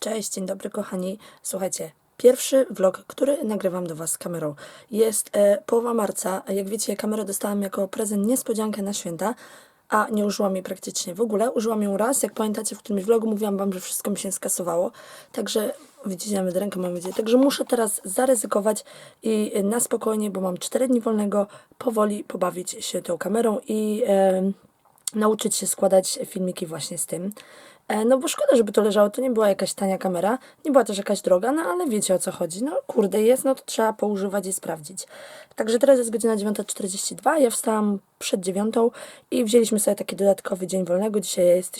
Cześć, dzień dobry kochani. Słuchajcie, pierwszy vlog, który nagrywam do Was kamerą. Jest e, połowa marca. Jak wiecie, kamerę dostałam jako prezent niespodziankę na święta, a nie użyłam jej praktycznie w ogóle. Użyłam ją raz, jak pamiętacie w którymś vlogu mówiłam Wam, że wszystko mi się skasowało. Także, widzicie, nawet rękę mam widzieć. Także muszę teraz zaryzykować i na spokojnie, bo mam 4 dni wolnego, powoli pobawić się tą kamerą i... E, nauczyć się składać filmiki właśnie z tym. E, No bo szkoda, żeby to leżało, to nie była jakaś tania kamera, nie była też jakaś droga, no ale wiecie o co chodzi. No kurde jest, no to trzeba poużywać i sprawdzić. Także teraz jest godzina 9.42, ja wstałam przed dziewiątą i wzięliśmy sobie taki dodatkowy dzień wolnego. Dzisiaj jest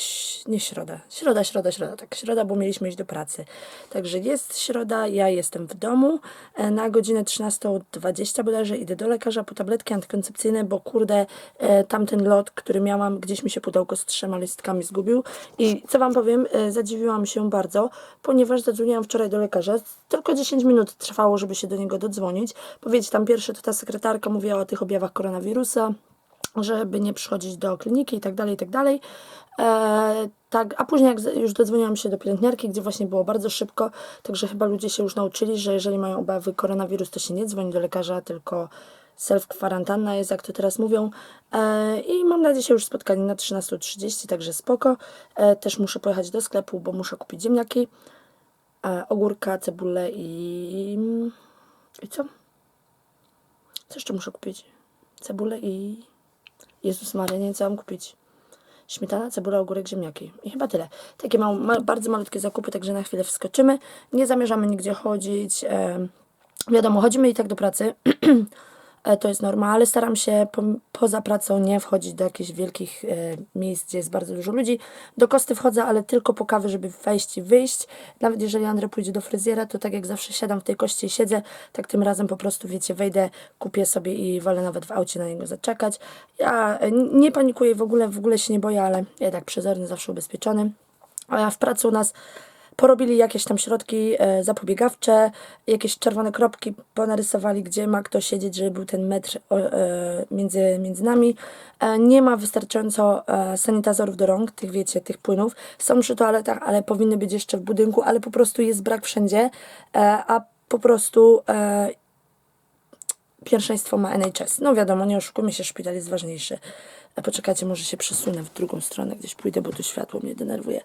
nie środa, środa, środa, środa, tak. Środa, bo mieliśmy iść do pracy. Także jest środa, ja jestem w domu, e, na godzinę 13.20 bodajże idę do lekarza po tabletki antykoncepcyjne, bo kurde, e, tamten lot, który miałam, gdzieś mi się pudełko z trzema listkami zgubił. I co wam powiem, e, zadziwiłam się bardzo, ponieważ zadzwoniłam wczoraj do lekarza, tylko 10 minut trwało, żeby się do niego dodzwonić, powiedzieć tam pierwsze, to ta sekretarka mówiła o tych objawach koronawirusa, żeby nie przychodzić do kliniki i tak dalej, i tak dalej. E, tak, a później jak już dodzwoniłam się do pielęgniarki, gdzie właśnie było bardzo szybko, także chyba ludzie się już nauczyli, że jeżeli mają obawy koronawirus, to się nie dzwoni do lekarza, tylko self-kwarantanna jest, jak to teraz mówią. E, I mam na dzisiaj już spotkanie na 13.30, także spoko. E, też muszę pojechać do sklepu, bo muszę kupić ziemniaki, ogórka, cebulę i... i co? Co jeszcze muszę kupić? Cebulę i... Jezus Maria, nie wiem co mam kupić. Śmietana, cebula, ogórek, ziemniaki. I chyba tyle. Takie ma, bardzo malutkie zakupy, także na chwilę wskoczymy. Nie zamierzamy nigdzie chodzić. E, wiadomo, chodzimy i tak do pracy. E, to jest norma, ale staram się po, poza pracą nie wchodzić do jakichś wielkich e, miejsc, gdzie jest bardzo dużo ludzi. Do kosty wchodzę, ale tylko po kawy, żeby wejść i wyjść. Nawet jeżeli Andrzej pójdzie do fryzjera, to tak jak zawsze siadam w tej koście i siedzę, tak tym razem po prostu, wiecie, wejdę, kupię sobie i wolę nawet w aucie na niego zaczekać. Ja e, nie panikuję w ogóle, w ogóle się nie boję, ale jednak przezorny, zawsze ubezpieczony. A w pracy u nas porobili jakieś tam środki e, zapobiegawcze, jakieś czerwone kropki ponarysowali, gdzie ma kto siedzieć, żeby był ten metr e, między, między nami. E, nie ma wystarczająco sanitazorów do rąk, tych wiecie, tych płynów. Są przy toaletach, ale powinny być jeszcze w budynku, ale po prostu jest brak wszędzie, a po prostu pierwszeństwo ma NHS. No wiadomo, nie oszukujmy się, szpital jest ważniejszy. E, Poczekajcie, może się przesunę w drugą stronę, gdzieś pójdę, bo tu światło mnie denerwuje.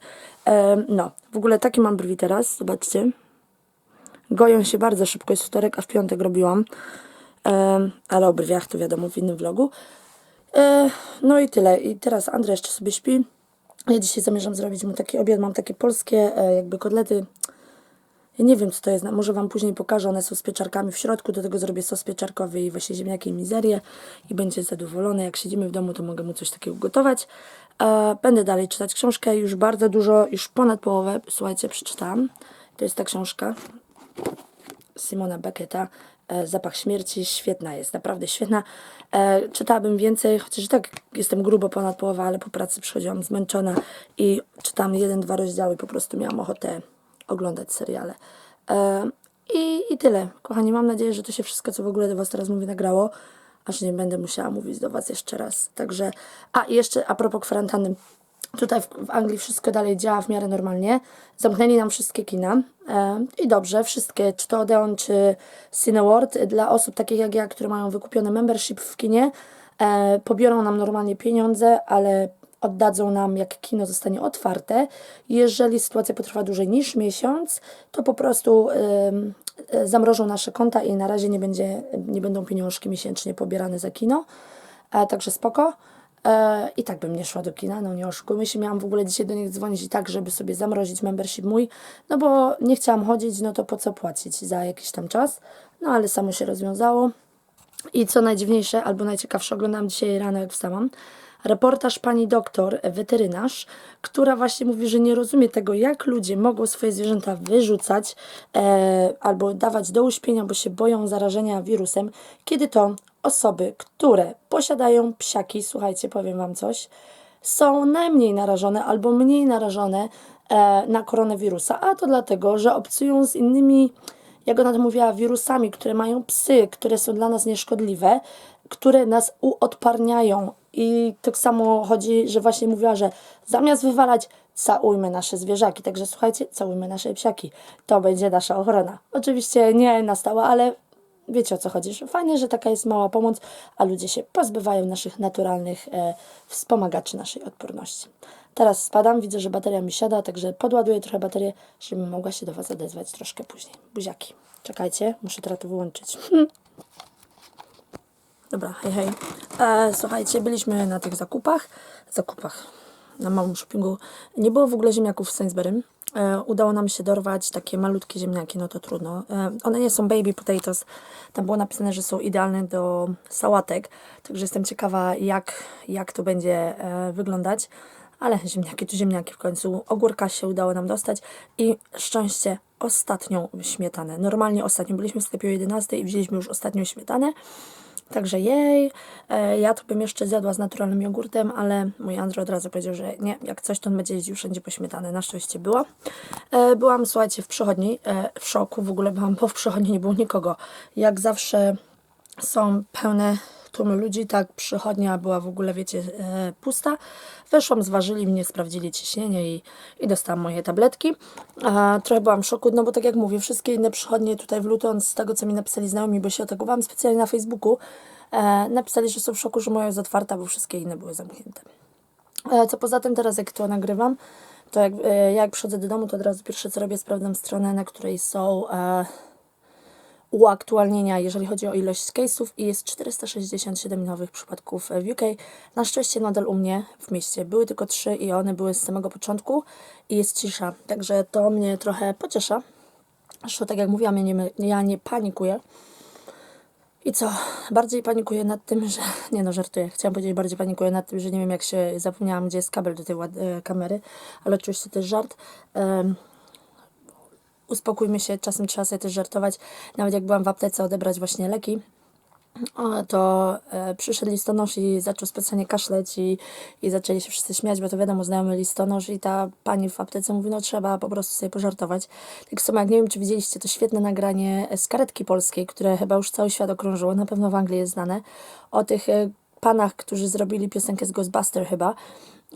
Em, no, w ogóle takie mam brwi teraz, zobaczcie. Goją się bardzo szybko, jest wtorek, a w piątek robiłam. Em, ale o brwiach to wiadomo w innym vlogu. E, no i tyle. I teraz Andrzej jeszcze sobie śpi. Ja dzisiaj zamierzam zrobić mu taki obiad. Mam takie polskie e, jakby kotlety ja nie wiem, co to jest. Może Wam później pokażę. One są z pieczarkami w środku. Do tego zrobię sos pieczarkowy i właśnie ziemniaki i mizerię. I będzie zadowolony. Jak siedzimy w domu, to mogę mu coś takiego gotować. E, będę dalej czytać książkę. Już bardzo dużo, już ponad połowę, słuchajcie, przeczytałam. To jest ta książka Simona Becketa. E, Zapach śmierci. Świetna jest, naprawdę świetna. E, czytałabym więcej, chociaż i tak jestem grubo ponad połowę, ale po pracy przychodziłam zmęczona i czytam jeden, dwa rozdziały. Po prostu miałam ochotę oglądać seriale. I, I tyle. Kochani, mam nadzieję, że to się wszystko, co w ogóle do Was teraz mówię, nagrało, aż nie będę musiała mówić do Was jeszcze raz. Także, a jeszcze a propos kwarantanny. Tutaj w, w Anglii wszystko dalej działa w miarę normalnie. Zamknęli nam wszystkie kina. E, I dobrze, wszystkie, czy to Odeon, czy Cineworld, dla osób takich jak ja, które mają wykupione membership w kinie, e, pobiorą nam normalnie pieniądze, ale oddadzą nam, jak kino zostanie otwarte. Jeżeli sytuacja potrwa dłużej niż miesiąc, to po prostu y, zamrożą nasze konta i na razie nie, będzie, nie będą pieniążki miesięcznie pobierane za kino. E, także spoko. E, I tak bym nie szła do kina, no nie oszukujmy się. Miałam w ogóle dzisiaj do nich dzwonić i tak, żeby sobie zamrozić membership mój, no bo nie chciałam chodzić, no to po co płacić za jakiś tam czas. No ale samo się rozwiązało. I co najdziwniejsze, albo najciekawsze, oglądałam dzisiaj rano, jak wstałam, reportaż pani doktor, weterynarz, która właśnie mówi, że nie rozumie tego, jak ludzie mogą swoje zwierzęta wyrzucać e, albo dawać do uśpienia, bo się boją zarażenia wirusem, kiedy to osoby, które posiadają psiaki, słuchajcie, powiem wam coś, są najmniej narażone albo mniej narażone e, na koronawirusa, a to dlatego, że obcują z innymi jak ona to mówiła, wirusami, które mają psy, które są dla nas nieszkodliwe, które nas uodparniają. I tak samo chodzi, że właśnie mówiła, że zamiast wywalać całujmy nasze zwierzaki. Także słuchajcie, całujmy nasze psiaki. To będzie nasza ochrona. Oczywiście nie na stałe, ale wiecie o co chodzi. Fajnie, że taka jest mała pomoc, a ludzie się pozbywają naszych naturalnych e, wspomagaczy naszej odporności. Teraz spadam, widzę, że bateria mi siada, także podładuję trochę baterię, żebym mogła się do Was odezwać troszkę później. Buziaki. Czekajcie, muszę teraz to wyłączyć. Dobra, hej, hej. E, słuchajcie, byliśmy na tych zakupach. Zakupach. Na małym shoppingu. Nie było w ogóle ziemniaków w Sainsbury. E, udało nam się dorwać takie malutkie ziemniaki, no to trudno. E, one nie są baby potatoes. Tam było napisane, że są idealne do sałatek. Także jestem ciekawa, jak, jak to będzie e, wyglądać. Ale ziemniaki to ziemniaki w końcu. Ogórka się udało nam dostać i szczęście ostatnią śmietanę. Normalnie ostatnią. Byliśmy w sklepie o 11 i wzięliśmy już ostatnią śmietanę. Także jej, e, ja to bym jeszcze zjadła z naturalnym jogurtem, ale mój Andrzej od razu powiedział, że nie, jak coś, to on będzie jeździł wszędzie po śmietanę. Na szczęście była. E, byłam, słuchajcie, w przychodni, e, w szoku w ogóle byłam, bo w przychodni nie było nikogo. Jak zawsze są pełne tłumy ludzi, tak przychodnia była w ogóle, wiecie, e, pusta. Weszłam, zważyli mnie, sprawdzili ciśnienie i, i dostałam moje tabletki. E, trochę byłam w szoku, no bo tak jak mówię, wszystkie inne przychodnie tutaj w Luton, z tego co mi napisali znajomi, bo się otegowałam specjalnie na Facebooku, e, napisali, że są w szoku, że moja jest otwarta, bo wszystkie inne były zamknięte. E, Co poza tym teraz jak to nagrywam, to jak, jak przychodzę do domu, to od razu pierwsze co robię, sprawdzam stronę, na której są e, uaktualnienia, jeżeli chodzi o ilość case'ów i jest 467 nowych przypadków w UK. Na szczęście nadal u mnie w mieście były tylko trzy i one były z samego początku i jest cisza, także to mnie trochę pociesza. Zresztą tak jak mówiłam, ja nie, ja nie panikuję. I co? Bardziej panikuję nad tym, że. Nie no, żartuję. Chciałam powiedzieć, bardziej panikuję nad tym, że nie wiem, jak się zapomniałam, gdzie jest kabel do tej e, kamery, ale oczywiście to jest żart. Em, uspokójmy się, czasem trzeba sobie też żartować. Nawet jak byłam w aptece odebrać właśnie leki, to e, przyszedł listonosz i zaczął specjalnie kaszleć i, i zaczęli się wszyscy śmiać, bo to wiadomo, znajomy listonosz i ta pani w aptece mówi, no trzeba po prostu sobie pożartować. Tak samo jak nie wiem, czy widzieliście to świetne nagranie z karetki polskiej, które chyba już cały świat okrążyło, na pewno w Anglii jest znane, o tych e, panach, którzy zrobili piosenkę z Ghostbuster chyba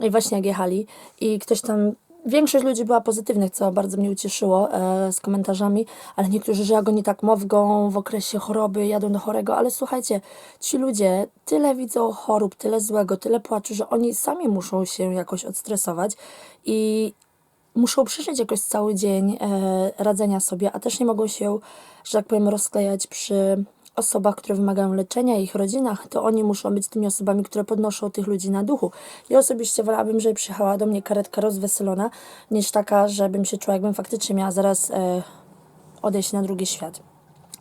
i właśnie jak jechali i ktoś tam Większość ludzi była pozytywnych, co bardzo mnie ucieszyło e, z komentarzami, ale niektórzy, że jak oni tak mowgą w okresie choroby, jadą do chorego, ale słuchajcie, ci ludzie tyle widzą chorób, tyle złego, tyle płaczu, że oni sami muszą się jakoś odstresować i muszą przeżyć jakoś cały dzień e, radzenia sobie, a też nie mogą się, że tak powiem, rozklejać przy osobach, które wymagają leczenia, ich rodzinach, to oni muszą być tymi osobami, które podnoszą tych ludzi na duchu. Ja osobiście wolałabym, żeby przyjechała do mnie karetka rozweselona, niż taka, żebym się czuła, jakbym faktycznie miała zaraz e, odejść na drugi świat.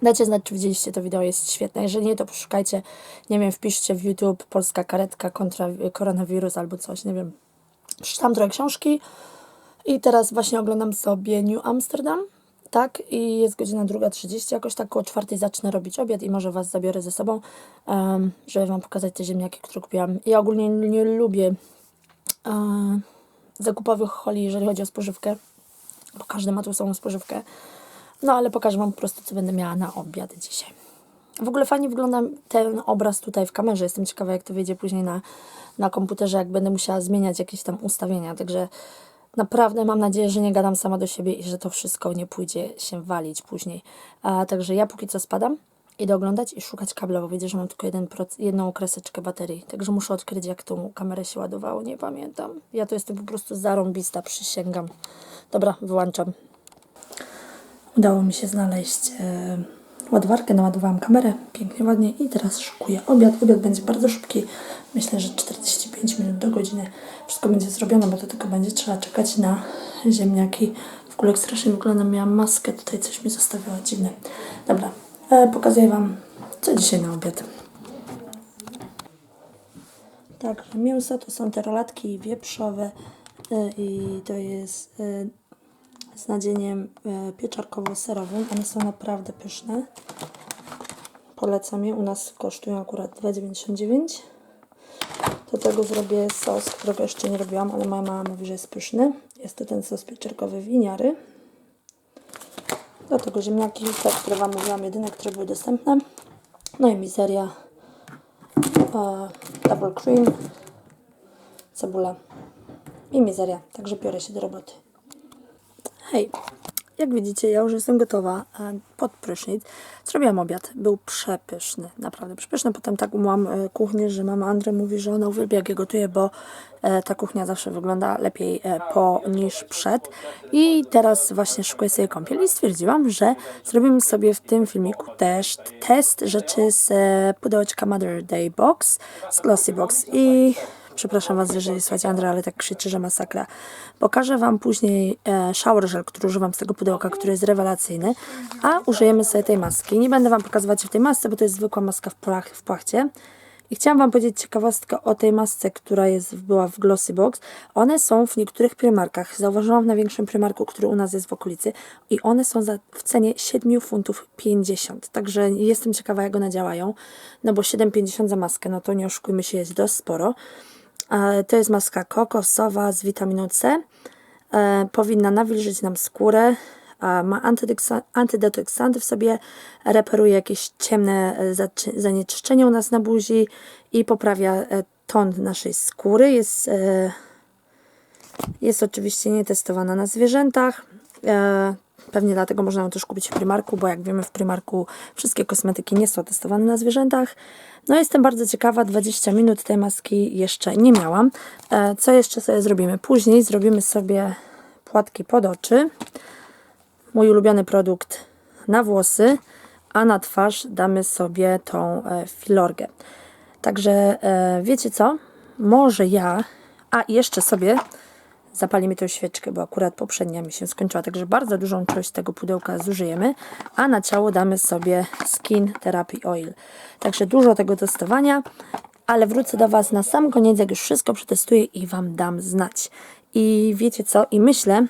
Dajcie znać, czy widzieliście to wideo, jest świetne. Jeżeli nie, to poszukajcie, nie wiem, wpiszcie w YouTube polska karetka kontra koronawirus albo coś, nie wiem. Przeczytam trochę książki i teraz właśnie oglądam sobie New Amsterdam. Tak, i jest godzina 2.30, jakoś tak około czwartej zacznę robić obiad i może Was zabiorę ze sobą, żeby Wam pokazać te ziemniaki, które kupiłam. Ja ogólnie nie lubię e, zakupowych holi, jeżeli chodzi o spożywkę, bo każdy ma tu swoją spożywkę. No ale pokażę Wam po prostu, co będę miała na obiad dzisiaj. W ogóle fajnie wygląda ten obraz tutaj w kamerze. Jestem ciekawa, jak to wyjdzie później na, na komputerze, jak będę musiała zmieniać jakieś tam ustawienia. Także naprawdę mam nadzieję, że nie gadam sama do siebie i że to wszystko nie pójdzie się walić później. A, także ja póki co spadam, idę oglądać i szukać kabla, bo widzę, że mam tylko jeden jedną kreseczkę baterii. Także muszę odkryć, jak tą kamerę się ładowało. Nie pamiętam. Ja to jestem po prostu zarąbista, przysięgam. Dobra, wyłączam. Udało mi się znaleźć e, ładowarkę, naładowałam kamerę pięknie, ładnie i teraz szykuję obiad. Obiad będzie bardzo szybki, myślę, że 45 minut do godziny. Wszystko będzie zrobione, bo to tylko będzie trzeba czekać na ziemniaki. W ogóle strasznie wyglądam, miałam maskę, tutaj coś mi zostawiło dziwne. Dobra, e, pokazuję Wam, co dzisiaj na obiad. Także mięso to są te rolatki wieprzowe e, i to jest e, z nadzieniem e, pieczarkowo-serowym. One są naprawdę pyszne. Polecam je. U nas kosztują akurat 2,99. Do tego zrobię sos, którego jeszcze nie robiłam, ale moja mama mówi, że jest pyszny. Jest to ten sos pieczarkowy winiary. Do tego ziemniaki, te, które Wam mówiłam, jedyne, które były dostępne. No i mizeria, e, double cream, cebula i mizeria. Także biorę się do roboty. Hej, jak widzicie, ja już jestem gotowa e, pod prysznic. Zrobiłam obiad, był przepyszny, naprawdę przepyszny. Potem tak umyłam e, kuchnię, że mama Andrzej mówi, że ona uwielbia jak je gotuje, bo e, ta kuchnia zawsze wygląda lepiej po niż przed. I teraz właśnie szykuję sobie kąpiel i stwierdziłam, że zrobimy sobie w tym filmiku też test rzeczy z pudełeczka Mother Day Box, z Glossy Box i Przepraszam Was, jeżeli słuchacie Andra, ale tak krzyczy, że masakra. Pokażę Wam później e, shower gel, który używam z tego pudełka, który jest rewelacyjny, a użyjemy sobie tej maski. Nie będę Wam pokazywać w tej masce, bo to jest zwykła maska w, płach, w płachcie. I chciałam Wam powiedzieć ciekawostkę o tej masce, która jest, była w Glossy Box. One są w niektórych prymarkach. Zauważyłam w największym prymarku, który u nas jest w okolicy. I one są za, w cenie 7 funtów 50. Także jestem ciekawa, jak one działają. No bo 7,50 za maskę, no to nie oszukujmy się, jest dość sporo. E, To jest maska kokosowa z witaminą C. E, Powinna nawilżyć nam skórę. Ma antydetoksanty w sobie, reperuje jakieś ciemne e, zanieczyszczenia u nas na buzi i poprawia ton naszej skóry. Jest, jest oczywiście nietestowana na zwierzętach. Pewnie dlatego można ją też kupić w Primarku, bo jak wiemy w Primarku wszystkie kosmetyki nie są testowane na zwierzętach. No jestem bardzo ciekawa, 20 minut tej maski jeszcze nie miałam. E, Co jeszcze sobie zrobimy? Później zrobimy sobie płatki pod oczy. Mój ulubiony produkt na włosy, a na twarz damy sobie tą e, filorgę. Także e, wiecie co? Może ja, a jeszcze sobie zapalimy tę świeczkę, bo akurat poprzednia mi się skończyła, także bardzo dużą część tego pudełka zużyjemy, a na ciało damy sobie Skin Therapy Oil. Także dużo tego testowania, ale wrócę do Was na sam koniec, jak już wszystko przetestuję i Wam dam znać. I wiecie co? I myślę,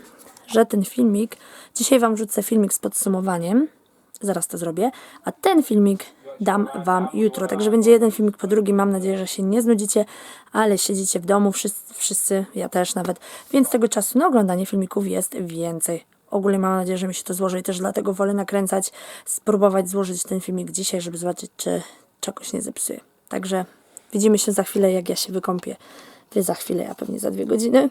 że ten filmik, dzisiaj Wam wrzucę filmik z podsumowaniem, zaraz to zrobię, a ten filmik dam Wam jutro. Także będzie jeden filmik po drugim. Mam nadzieję, że się nie znudzicie, ale siedzicie w domu, wszyscy, wszyscy ja też nawet, więc tego czasu na oglądanie filmików jest więcej. Ogólnie mam nadzieję, że mi się to złoży i też dlatego wolę nakręcać, spróbować złożyć ten filmik dzisiaj, żeby zobaczyć, czy czegoś nie zepsuję. Także widzimy się za chwilę, jak ja się wykąpię. Wy za chwilę, ja pewnie za dwie godziny.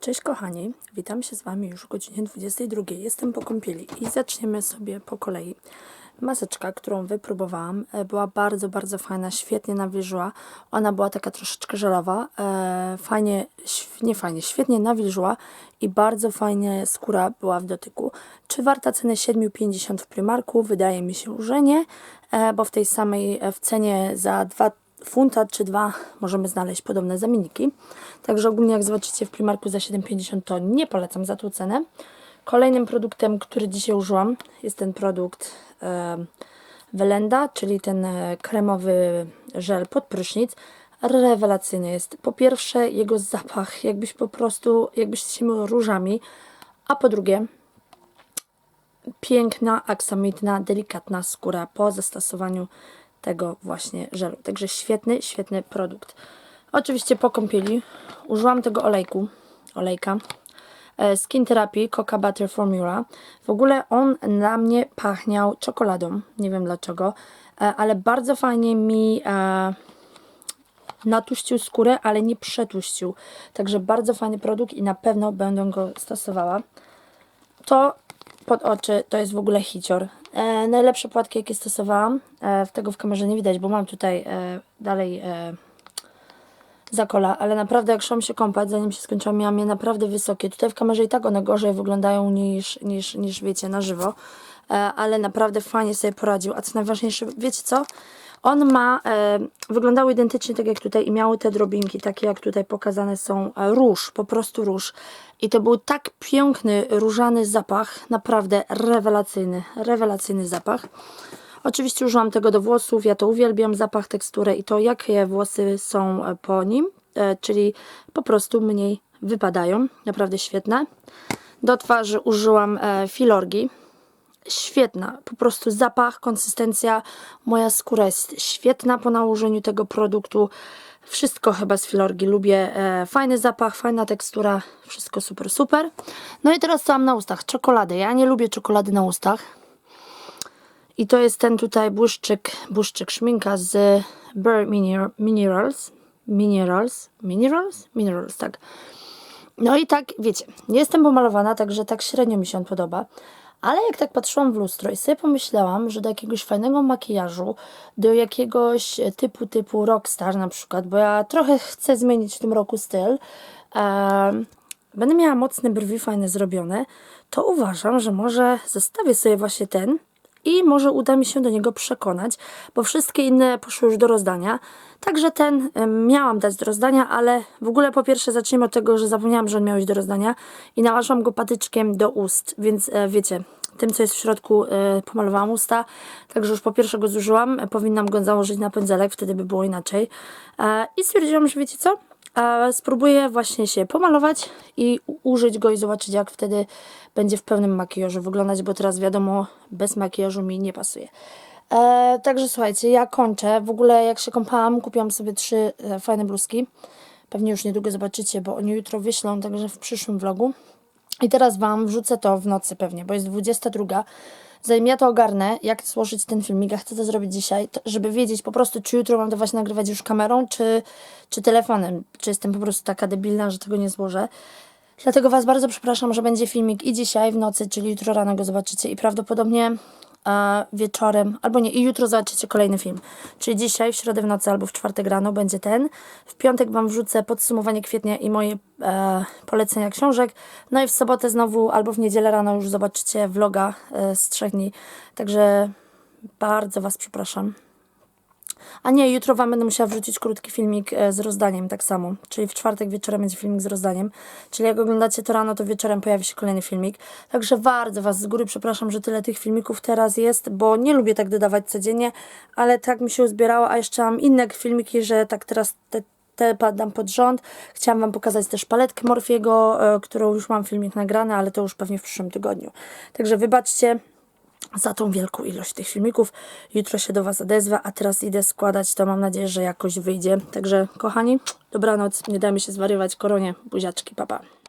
Cześć kochani, witam się z Wami już o godzinie 22. Jestem po kąpieli i zaczniemy sobie po kolei. Maseczka, którą wypróbowałam, e, była bardzo, bardzo fajna, świetnie nawilżyła. Ona była taka troszeczkę żelowa, e, fajnie, nie fajnie, świetnie nawilżyła i bardzo fajnie skóra była w dotyku. Czy warta ceny 7,50 w Primarku? Wydaje mi się, że nie, e, bo w tej samej w cenie za 2 funta czy dwa możemy znaleźć podobne zamienniki. Także ogólnie jak zobaczycie w Primarku za 7,50 to nie polecam za tą cenę. Kolejnym produktem, który dzisiaj użyłam jest ten produkt e, Welenda, czyli ten e, kremowy żel pod prysznic. Rewelacyjny jest. Po pierwsze jego zapach, jakbyś po prostu, jakbyście się myły różami, a po drugie piękna, aksamitna, delikatna skóra po zastosowaniu tego właśnie żelu. Także świetny, świetny produkt. Oczywiście po kąpieli użyłam tego olejku, olejka e, Skin Therapy Coca Butter Formula. W ogóle on na mnie pachniał czekoladą, nie wiem dlaczego, e, ale bardzo fajnie mi e, natuścił skórę, ale nie przetłuścił. Także bardzo fajny produkt i na pewno będę go stosowała. To pod oczy to jest w ogóle hicior. E, najlepsze płatki jakie stosowałam, e, tego w kamerze nie widać, bo mam tutaj e, dalej e, zakola, ale naprawdę jak szłam się kąpać, zanim się skończyłam, miałam je naprawdę wysokie. Tutaj w kamerze i tak one gorzej wyglądają niż, niż, niż wiecie, na żywo. E, ale naprawdę fajnie sobie poradził. A co najważniejsze, wiecie co? On ma, e, identycznie tak jak tutaj i miały te drobinki, takie jak tutaj pokazane są, e, róż, po prostu róż. I to był tak piękny, różany zapach, naprawdę rewelacyjny, rewelacyjny zapach. Oczywiście użyłam tego do włosów, ja to uwielbiam, zapach, teksturę i to jakie włosy są e, po nim, e, czyli po prostu mniej wypadają, naprawdę świetne. Do twarzy użyłam e, filorgi, świetna, po prostu zapach, konsystencja, moja skóra jest świetna po nałożeniu tego produktu. Wszystko chyba z Filorgi lubię. E, fajny zapach, fajna tekstura, wszystko super, super. No i teraz co mam na ustach? Czekoladę. Ja nie lubię czekolady na ustach. I to jest ten tutaj błyszczyk, błyszczyk szminka z Bare Miner- Minerals. Minerals. Minerals? Minerals, tak. No i tak, wiecie, nie jestem pomalowana, także tak średnio mi się on podoba. Ale jak tak patrzyłam w lustro i sobie pomyślałam, że do jakiegoś fajnego makijażu, do jakiegoś typu, typu rockstar na przykład, bo ja trochę chcę zmienić w tym roku styl, będę miała mocne brwi fajne zrobione, to uważam, że może zostawię sobie właśnie ten i może uda mi się do niego przekonać, bo wszystkie inne poszły już do rozdania. Także ten miałam dać do rozdania, ale w ogóle po pierwsze zacznijmy od tego, że zapomniałam, że on miał iść do rozdania i nałożyłam go patyczkiem do ust, więc e, wiecie, tym co jest w środku e, pomalowałam usta, także już po pierwsze go zużyłam, powinnam go założyć na pędzelek, wtedy by było inaczej. E, I stwierdziłam, że wiecie co? E, spróbuję właśnie się pomalować i użyć go i zobaczyć jak wtedy będzie w pełnym makijażu wyglądać, bo teraz wiadomo, bez makijażu mi nie pasuje. E, także słuchajcie, ja kończę. W ogóle jak się kąpałam, kupiłam sobie trzy e, fajne bluzki. Pewnie już niedługo zobaczycie, bo oni jutro wyślą, także w przyszłym vlogu. I teraz Wam wrzucę to w nocy pewnie, bo jest 22. Zanim ja to ogarnę, jak złożyć ten filmik, ja chcę to zrobić dzisiaj, żeby wiedzieć po prostu, czy jutro mam to właśnie nagrywać już kamerą, czy, czy telefonem. Czy jestem po prostu taka debilna, że tego nie złożę. Dlatego Was bardzo przepraszam, że będzie filmik i dzisiaj w nocy, czyli jutro rano go zobaczycie i prawdopodobnie wieczorem, albo nie, i jutro zobaczycie kolejny film. Czyli dzisiaj, w środę w nocy albo w czwartek rano będzie ten. W piątek Wam wrzucę podsumowanie kwietnia i moje e, polecenia książek. No i w sobotę znowu, albo w niedzielę rano już zobaczycie vloga e, z trzech dni. Także bardzo Was przepraszam. A nie, jutro Wam będę musiała wrzucić krótki filmik e, z rozdaniem, tak samo. Czyli w czwartek wieczorem będzie filmik z rozdaniem. Czyli jak oglądacie to rano, to wieczorem pojawi się kolejny filmik. Także bardzo Was z góry przepraszam, że tyle tych filmików teraz jest, bo nie lubię tak dodawać codziennie, ale tak mi się uzbierało, a jeszcze mam inne filmiki, że tak teraz te te padam pod rząd. Chciałam Wam pokazać też paletkę Morfiego, e, którą już mam filmik nagrany, ale to już pewnie w przyszłym tygodniu. Także wybaczcie, za tą wielką ilość tych filmików. Jutro się do Was odezwę, a teraz idę składać, to mam nadzieję, że jakoś wyjdzie. Także kochani, dobranoc, nie dajmy się zwariować koronie, buziaczki, papa. Pa.